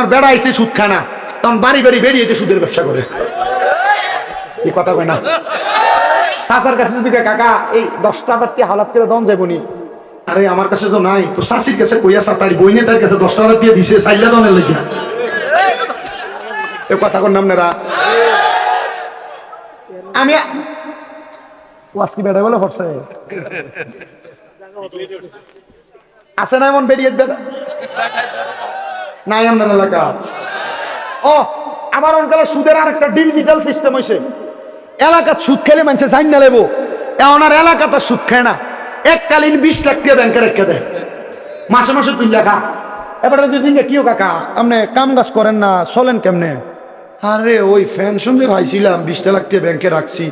আর বেড়া আসতে সুদ খায় না তখন বাড়ি বাড়ি বেরিয়ে যেতে সুদের ব্যবসা করে। এই কথা কয় না। চাচার কাছে যদি কাকা, এই দশটা বাড়তি হালাত করে দন যাবনি আরে, আমার কাছে তো নাই। তো শাশির কাছে কইয়া সাতারি বইনে তার কাছে দশটা হাজার দিয়ে দিছে, চাইলা দনের লেগিয়া। এ কথা কর নাম নেরা আমি ওয়াজ কি বেড়া বলে পড়ছে। আছে না এমন বেরিয়ে বেড়া? নাই আপনার এলাকা। ও, আমার অঞ্চলে সুদের আর একটা ডিজিটাল সিস্টেম হয়েছে এলাকাত সুদ খেলে মানুষে জান না লেবো। এখন এলাকাতে সুদ খায় না। এককালীন বিশ লাখ টাকা ব্যাংকে রেখে দেয় মাসে মাসে তুই লেখা। এবারে যদি কিও কাকা, আপনি কাম কাজ করেন না, চলেন কেমনে? আরে, ওই ফ্যান সঙ্গে ভাইছিলাম বিশটা লাখ টাকা ব্যাংকে রাখছি,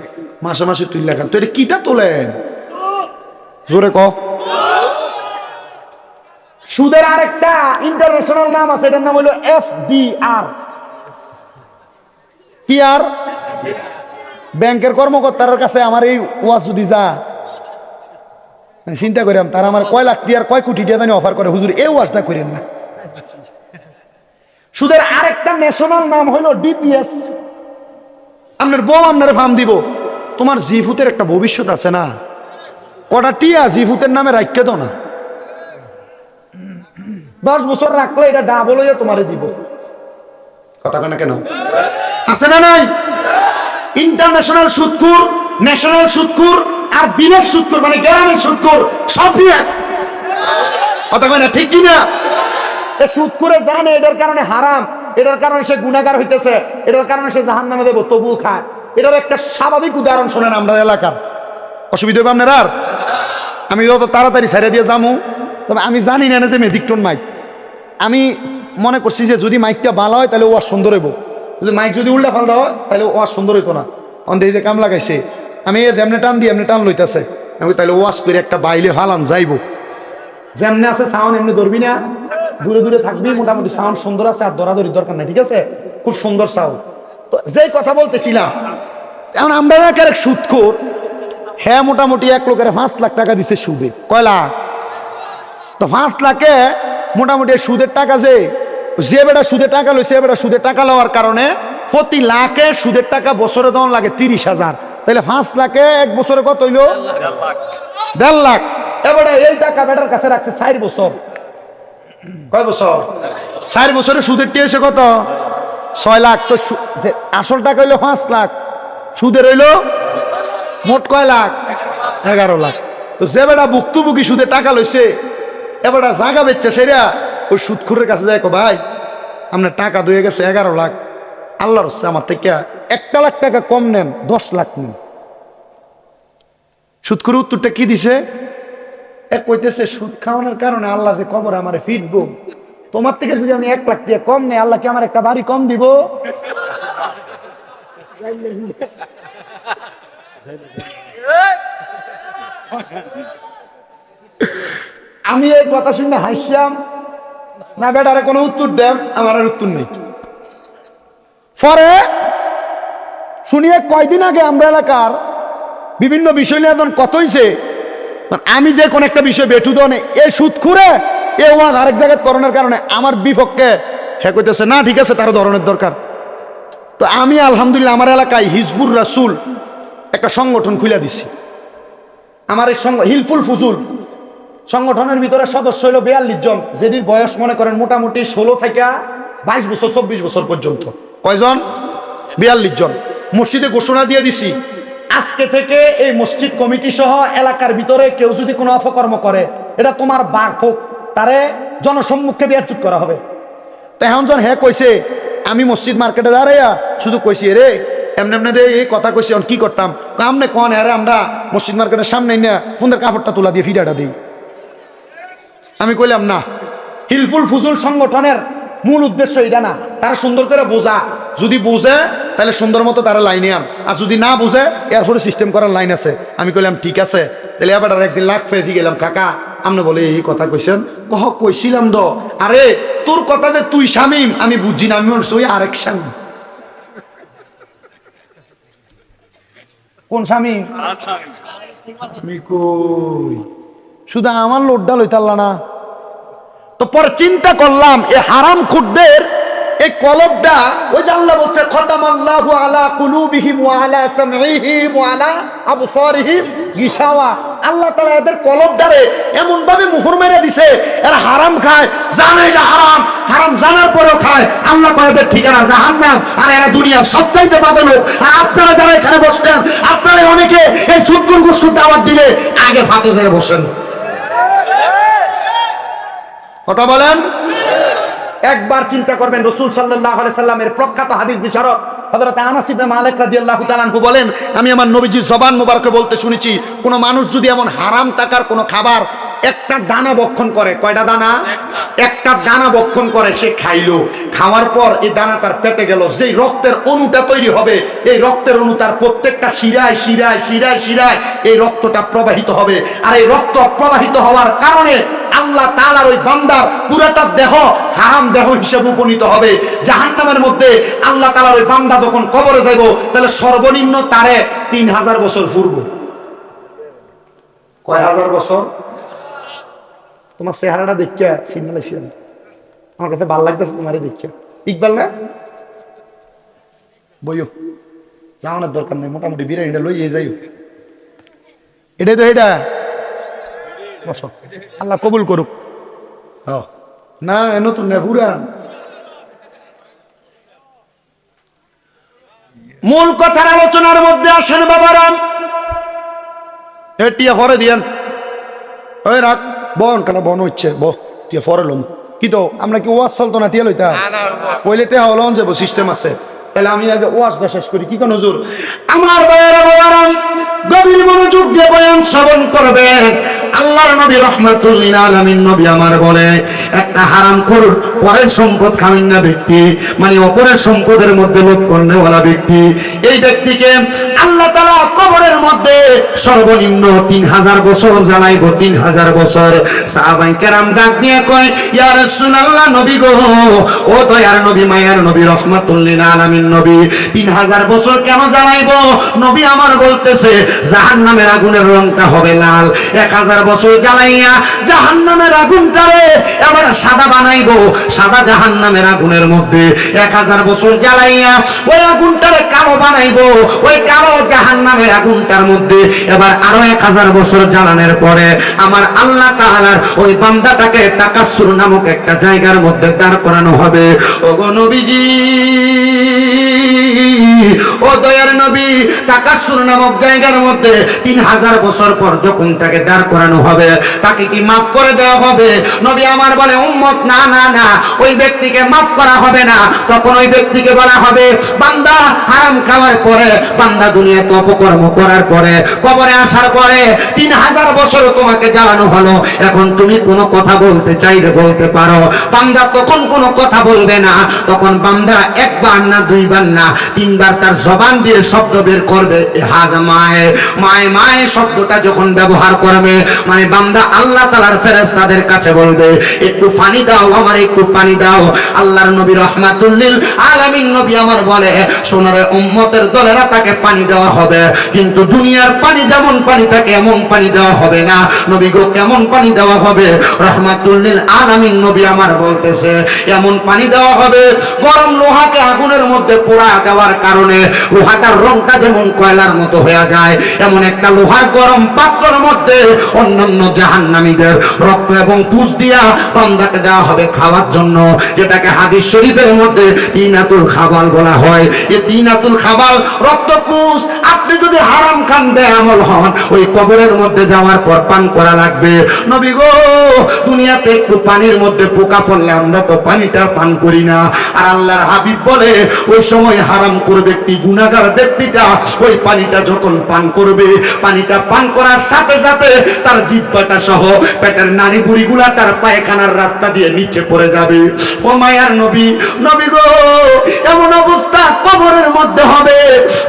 মাসে মাসে তুই লেখান তো এটা কিটা তোলেন? জোরে ক। সুদের আরেকটা ইন্টারন্যাশনাল নাম আছে, এটার নাম হলো এফ ডি আর কি আর ব্যাংকের কর্মকর্তার কাছে আমার এই ওয়াজ যদি যা চিন্তা করিলাম, তারা আমার কয় লাখ টিয়ার, কয় কোটি টিয়া জানি অফার করে। হুজুর, এই ওয়াজটা করেন না। সুদের আরেকটা ন্যাশনাল নাম হলো ডিপিএস। আপনার বউ আপনার ফার্ম দিব। তোমার জিফুতের একটা ভবিষ্যৎ আছে না। কটা টিয়া জিফুতের নামে রাখতে দাও না। দশ বছর রাখলে এটা ডাবল হয়ে তোমারে দিব। কথা কেন কেন? আছে না নাই? ইন্টারন্যাশনাল সুদকুর ন্যাশনাল সুদকুর আর বিলের সুদকুর মানে গ্রামের সুদকুর সবই এক। কথা কয় না ঠিক কিনা সুদ করে জানে এটার কারণে হারাম এটার কারণে সে গুণাগার হইতেছে এটার কারণে সে জাহান নামে দেবো তবুও খায়। এটার একটা স্বাভাবিক উদাহরণ শোনেন আমরা এলাকার। অসুবিধা হবে আপনার আর? আমি যত তাড়াতাড়ি ছেড়ে দিয়ে যামু তবে আমি জানি না যে মেদিকটন মাইক আমি মনে করছি যে যদি মাইকটা ভালো হয়, তাহলে ও আর সুন্দর হইব। যদি মাইক যদি উল্টা ফাল্টা হয়, তাহলে ও আর সুন্দর হইতো না। অন্ধে যে কাম লাগাইছে। আমি যেমনে টান দিয়ে এমনি টান লইতেছে। আমি তাহলে ওয়াশ করে একটা বাইলে হালান যাইব। যেমনে আছে সাউন্ড এমনি ধরবি না। দূরে দূরে থাকবি, মোটামুটি সাউন্ড সুন্দর আছে আর দরাদরি দরকার নাই, ঠিক আছে? খুব সুন্দর সাউন্ড তো যেই কথা বলতেছিলাম, এখন আমরা এক সুদখোর হ্যাঁ মোটামুটি এক লোকের পাঁচ লাখ টাকা দিছে সুদে। কয় লাখ তো পাঁচ লাখে মোটামুটি সুদের টাকা যে যে বেটা সুদের টাকা লইছে এ বেটা সুদের টাকা লওয়ার কারণে প্রতি লাখে সুদের টাকা বছরে দেওয়ার লাগে তিরিশ হাজার। তাহলে পাঁচ লাখে এক বছরে কত হইল? দেড় লাখ। এবারে এই টাকা বেটার কাছে রাখছে চার বছর। কয় বছর? চার বছরে সুদের টি হয়েছে কত? ছয় লাখ। তো সু- আসল টাকা হইল পাঁচ লাখ। সুদের হইল মোট কয় লাখ? এগারো লাখ। তো যে বেটা ভুক্তভোগী সুদে টাকা লইছে এবারটা জাগা বেচছে সেরা ওই সুদখুরের কাছে যায় কো ভাই আপনার টাকা দয়ে গেছে এগারো লাখ আল্লাহর হচ্ছে আমার থেকে একটা লাখ টাকা কম নেন দশ লাখ নেন সুদখুর উত্তরটা কি দিছে এক কইতেছে সুদ খাওয়ানোর কারণে আল্লাহ যে কবর আমারে ফিটবো তোমার থেকে যদি আমি এক লাখ টাকা কম নেই আল্লাহ কি আমার একটা বাড়ি কম দিব আমি এই কথা শুনে হাসিয়াম, না বেটারে কোনো উত্তর দেন, আমার আর উত্তর নেই। পরে শুনিয়ে কয়দিন আগে আমরা এলাকার বিভিন্ন বিষয় নিয়ে এখন কত হইছে মানে আমি যে কোন একটা বিষয় বেঠু দনে এ সুদ খুঁড়ে এ ওয়াজ আরেক জায়গায় করোনার কারণে আমার বিপক্ষে হ্যাঁ কইতেছে না ঠিক আছে, তারও ধরনের দরকার। তো আমি আলহামদুলিল্লাহ আমার এলাকায় হিজবুর রাসুল একটা সংগঠন খুলে দিছি। আমার এই হিলফুল ফুজুল সংগঠনের ভিতরে সদস্য হলো বিয়াল্লিশ জন। যেটির বয়স মনে করেন মোটামুটি ষোলো থেকে বাইশ বছর চব্বিশ বছর পর্যন্ত। কয়জন? বিয়াল্লিশ জন। মসজিদে ঘোষণা দিয়ে দিছি। আজকে থেকে এই মসজিদ কমিটি সহ এলাকার ভিতরে কেউ যদি কোনো অপকর্ম করে এটা তোমার বাঘ হোক তারে জনসম্মুখে বিয়াচুত করা হবে। তো এখন জন হ্যাঁ কইছে আমি মসজিদ মার্কেটে দাঁড়াইয়া শুধু কইছি রে এমনি এমনি দে এই কথা কইছি কি করতাম? আমনে কন হ্যাঁ আমরা মসজিদ মার্কেটের সামনে না ফুন্দের কাপড়টা তুলা দিয়ে ফিডাটা দিই। আমি কইলাম না হিলফুল ফুজুল সংগঠনের মূল উদ্দেশ্য এটা না। তারা সুন্দর করে বোঝা। যদি বুঝে তাহলে সুন্দর মতো তারা লাইনে আন। আর যদি না বুঝে এরপরে সিস্টেম করার লাইন আছে। আমি কইলাম ঠিক আছে। তাহলে এবার আর একদিন লাখ ফেয়ে দিয়ে গেলাম কাকা আপনি বলে এই কথা কইছেন? কহ কইছিলাম দ আরে তোর কথা যে তুই স্বামীম আমি বুঝছি না আমি বলছি ওই আরেক স্বামী কোন স্বামী আমি কই? শুধু আমার লোডটা লইতাল্লা না। তো পরে চিন্তা করলাম, এ হারাম খুদ্দের এই কলবটা, ওই আল্লাহ বলছে, খতামাল্লাহু আলা কুলুবিহিম ওয়া আল্লাহ এদের কলবটারে এমন ভাবে মোহর মেরে দিছে, এরা হারাম খায়, জানে এটা হারাম হারাম জানার পরেও খায়। আল্লাহ কয়, এদের ঠিকানা জাহান্নাম। আর এরা দুনিয়ার সবচাইতে বাজে লোক। আর আপনারা যারা এখানে বসছেন আপনারা অনেকে এই সুৎকুর গুসকুর দাওয়াত দিলে আগে ফাতে যেয়ে বসেন। কথা বলেন? একবার চিন্তা করবেন, রসুল সাল্লাহ সাল্লামের প্রখ্যাত হাদিস বিচারক বলেন, আমি আমার নবীজি জবান মুবারকে বলতে শুনেছি, কোনো মানুষ যদি এমন হারাম টাকার কোনো খাবার একটা দানা বক্ষণ করে। কয়টা দানা? একটা। দানা বক্ষণ করে সে খাইলো। খাওয়ার পর এই দানা তার পেটে গেল। যেই রক্তের অণুটা তৈরি হবে এই রক্তের অণু তার প্রত্যেকটা শিরায় শিরায় শিরায় শিরায় এই রক্তটা প্রবাহিত হবে। আর এই রক্ত প্রবাহিত হওয়ার কারণে আল্লাহ তাআলার ওই বান্দার পুরাটা দেহ হারাম দেহ হিসেবে উপনীত হবে। জাহান্নামের মধ্যে আল্লাহ তাআলার ওই বান্দা যখন কবরে যাইব তাহলে সর্বনিম্ন তারে তিন হাজার বছর ফুরব। কয় হাজার বছর? তোমার চেহারাটা দেখিয়া সিগনালাইছিলাম আমার কাছে ভালো লাগতেছে তোমারই দেখিয়া ইকবাল না? বইও। যাওয়ানোর দরকার নেই, মোটামুটি বিরিয়ানিটা লইয়ে যাইও। এটাই তো এটা। বসো। আল্লাহ কবুল করুক। হ্যাঁ। না নতুন না, পুরান। মূল কথার আলোচনার মধ্যে আসেন বাবারাম। এ টিয়া ফরে দিয়েন। ওই রাখ। বন কেন বন হচ্ছে? বহ তুই ফরে লম। কি তো আমরা কি ওয়াজ চলতো না? টিয়া লইতা? কইলে টেহা হলন যাব সিস্টেম আছে। তাহলে আমি আগে ওয়াজটা শেষ করি। কি কেন জোর আমার গভীর মনোযোগ দিয়ে বয়ান শ্রবণ করবেন আল্লাহর নবী রহমাতুল্লিন আলামিন নবী আমার বলে, একটা হারাম খোর পরের সম্পদ খামিন না ব্যক্তি মানে অপরের সম্পদের মধ্যে লোক করনেওয়ালা ব্যক্তি। এই ব্যক্তিকে আল্লাহ তাআলা কবরের মধ্যে সর্বনিম্ন তিন হাজার বছর জ্বালাইব, তিন হাজার বছর। সাহাবাই কেরাম ডাক দিয়ে কয়, ইয়া রাসূলুল্লাহ নবী গো, ও দয়ার নবী, মায়ার নবী রহমাতুল্লিন আলামিন নবী, তিন হাজার বছর কেন জ্বালাইব? নবী আমার বলতেছে জাহান্নামের আগুনের রংটা হবে লাল। এক হাজার বছর জ্বালাইয়া জাহান্নামের আগুনটারে এবার সাদা বানাইবো। সাদা জাহান্নামের আগুনের মধ্যে এক হাজার বছর জ্বালাইয়া ওই আগুনটারে কালো বানাইবো। ওই কালো জাহান্নামের আগুনটার মধ্যে এবার আরও এক হাজার বছর জ্বালানোর পরে আমার আল্লাহ তাআলার ওই বান্দাটাকে তাকাসুর নামক একটা জায়গার মধ্যে দাঁড় করানো হবে। ও গো নবীজি! ও দয়ার নবী, তাকাসুর নামক জায়গার মধ্যে তিন হাজার বছর পর যখন তাকে দাঁড় করানো হবে, তাকে কি মাফ করে দেওয়া হবে? নবী আমার বলে, উম্মত, না না না, ওই ব্যক্তিকে মাফ করা হবে না। তখন ওই ব্যক্তিকে বলা হবে, বান্দা, হারাম খাওয়ার পরে, বান্দা দুনিয়াতে অপকর্ম করার পরে, কবরে আসার পরে তিন হাজার বছর তোমাকে জ্বালানো হলো। এখন তুমি কোনো কথা বলতে চাইলে বলতে পারো। বান্দা তখন কোনো কথা বলবে না। তখন বান্দা একবার না, দুইবার না, তিনবার তার জবান দিয়ে শব্দ বের করবে হাজ মায়ে মায়ে মায়ে শব্দটা যখন ব্যবহার করবে মানে বান্দা আল্লাহ তালার ফেরেস তাদের কাছে বলবে, একটু পানি দাও, আমার একটু পানি দাও। আল্লাহর নবী রহমাতুল্লিল আলামিন নবী আমার বলে সোনারে উম্মতের দলেরা তাকে পানি দেওয়া হবে, কিন্তু দুনিয়ার পানি যেমন পানি তাকে এমন পানি দেওয়া হবে না। নবী গো, কেমন পানি দেওয়া হবে? রহমাতুল্লিল আলামিন নবী আমার বলতেছে, এমন পানি দেওয়া হবে, গরম লোহাকে আগুনের মধ্যে পোড়া দেওয়ার কারণে লোহাটার রংটা যেমন কয়লার মতো হয়ে যায়, এমন একটা লোহার গরম পাত্রের মধ্যে অন্যান্য জাহান্নামীদের রক্ত এবং পুষ দিয়া বান্দাকে দেওয়া হবে খাওয়ার জন্য, যেটাকে হাদিস শরীফের মধ্যে তিনাতুল খাবাল বলা হয়। এই তিনাতুল খাবাল, রক্ত পুষ আপনি যদি হারাম খান, বেআমল হন, ওই কবরের মধ্যে যাওয়ার পর পান করা লাগবে। নবী গো, দুনিয়াতে একটু পানির মধ্যে পোকা পড়লে আমরা তো পানিটা পান করি না। আর আল্লাহর হাবিব বলে ওই সময় হারাম করে ব্যক্তি গুনাগার ব্যক্তিটা ওই পানিটা যখন পান করবে। পানিটা পান করার সাথে সাথে তার জিব্বাটা সহ পেটের নারী বুড়িগুলা তার পায়খানার রাস্তা দিয়ে নিচে পড়ে যাবে। ও মায়ার নবী নবী গো, এমন অবস্থা কবরের মধ্যে হবে।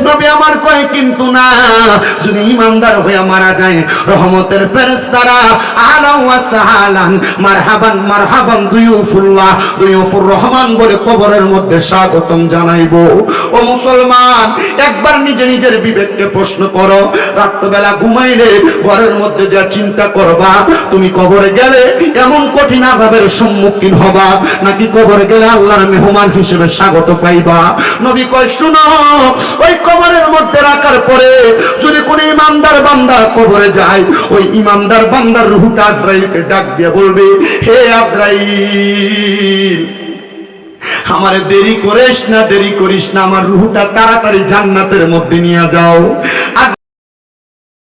নবী আমার কয়, কিন্তু না, যদি ইমানদার হয়ে মারা যায়, রহমতের ফেরেশতারা আলা ওয়া সাহালান, মারহাবান মারহাবান দুয়ুফুল্লাহ দুয়ুফুর রহমান বলে কবরের মধ্যে স্বাগতম জানাইবো। ও মুসলমান, একবার নিজে নিজের বিবেককে প্রশ্ন করো। রাত্রবেলা ঘুমাইলে ঘরের মধ্যে যা চিন্তা করবা, তুমি কবরে গেলে এমন কঠিন আজাবের সম্মুখীন হবা, নাকি কবরে গেলে আল্লাহর মেহমান হিসেবে স্বাগত পাইবা? নবী কয়, শুনো, ওই কবরের মধ্যে রাখার পরে যদি কোনো ইমানদার বান্দা কবরে যায়, ওই ইমানদার বান্দার রুহুটা আদ্রাইলকে ডাক দিয়ে বলবে, হে আদ্রাইল আমারে দেরি করিস না দেরি করিস না আমার রুহুটা তাড়াতাড়ি জান্নাতের মধ্যে নিয়ে যাও।